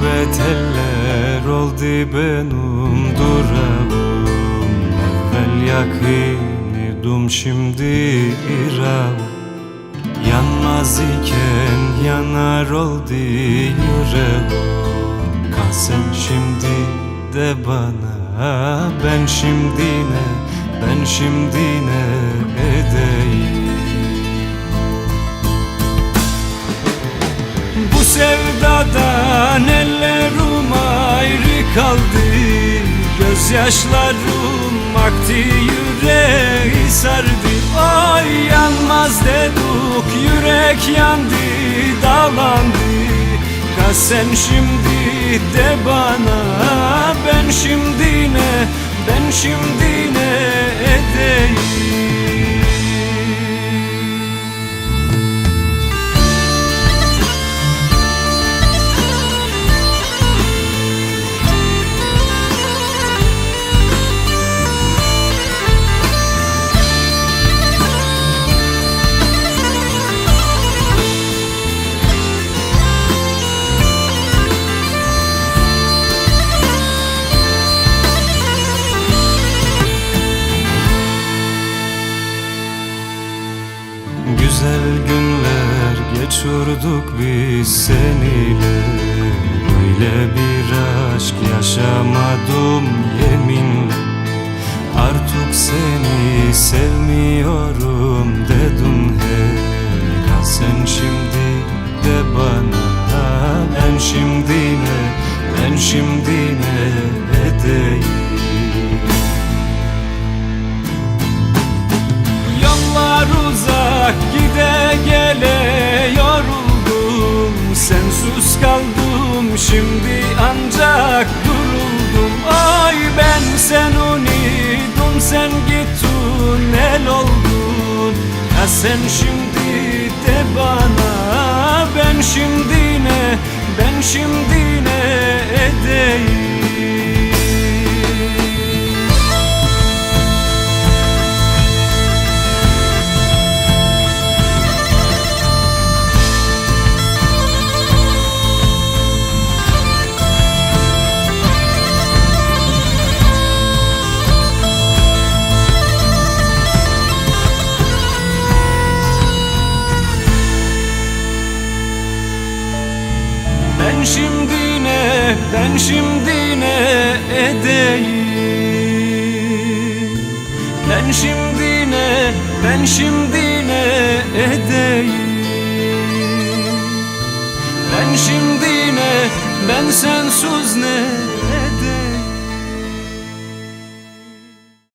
Gurbet eller oldu benim durağım Evvel yakınıydım şimdi irav Yanmaz iken yanar oldu yüreğim. Kal sen şimdi de bana Ben şimdi ne, ben şimdi ne sevdadan ellerim ayrı kaldı? Gözyaşlarım aktı yüreği sardı. Ay yanmaz dedik yürek yandı dağlandı. Ka sen şimdi de bana Ben şimdi ne ben şimdi ne edeyim Güzel günler geçirdik biz seninle. Böyle bir aşk yaşamadım yeminle. Artık seni sevmiyorum dedin he Kal sen şimdi de bana Ben şimdi ne, ben şimdi ne edeyim şimdi ancak duruldum. Ay ben sen unidum sen gittin el oldun. Ha sen şimdi de bana ben şimdi ne? Ben şimdi Ben şimdi ne, ben şimdi ne edeyim? Ben şimdi ne, ben şimdi ne edeyim? Ben şimdi ne, ben sensiz ne